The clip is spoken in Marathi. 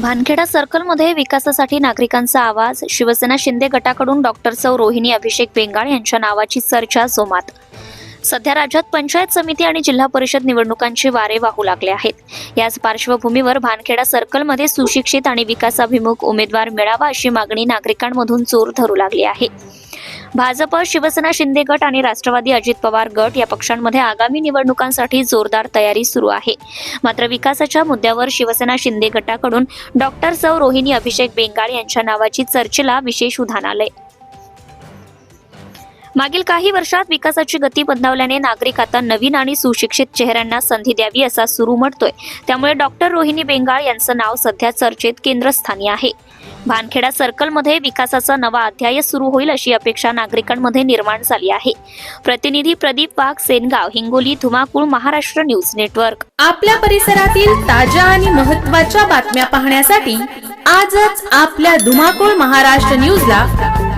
भानखेडा सर्कलमध्ये विकासासाठी नागरिकांचा आवाज. शिवसेना शिंदे गटाकडून डॉक्टर सौ रोहिणी अभिषेक बेंगाळ यांच्या नावाची चर्चा जोमात सध्या राज्यात पंचायत समिती आणि जिल्हा परिषद निवडणुकांचे वारे वाहू लागले आहेत. याच पार्श्वभूमीवर भानखेडा सर्कलमध्ये सुशिक्षित आणि विकासाभिमुख उमेदवार मिळावा अशी मागणी नागरिकांमधून जोर धरू लागली आहे. भाजप शिवसेना शिंदे गट आणि राष्ट्रवादी अजित पवार गट या पक्षांमध्ये आगामी निवडणुकांसाठी जोरदार तयारी सुरू आहे. मात्र विकासाच्या मुद्द्यावर शिवसेना शिंदे गटाकडून डॉक्टर सौ रोहिणी अभिषेक बेंगाळ यांच्या नावाची चर्चेला विशेष उधाण आलंय. मागील काही वर्षात विकासाची गती बदलावल्याने नागरिक आता नवीन आणि सुशिक्षित चेहऱ्यांना संधी द्यावी असा सुरू म्हणतोय. त्यामुळे डॉक्टर रोहिणी बेंगाळ यांचं नाव सध्या चर्चेत केंद्रस्थानी आहे. भानखेडा सर्कलमध्ये विकासाचा नवा अध्याय सुरू होईल अशी अपेक्षा नागरिकांमध्ये निर्माण झाली आहे. प्रतिनिधी प्रदीप वाघ सेनगाव हिंगोली धुमाकूळ महाराष्ट्र न्यूज नेटवर्क. आपल्या परिसरातील ताज्या आणि महत्त्वाच्या बातम्या पाहण्यासाठी आजच आपल्या धुमाकूळ महाराष्ट्र न्यूजला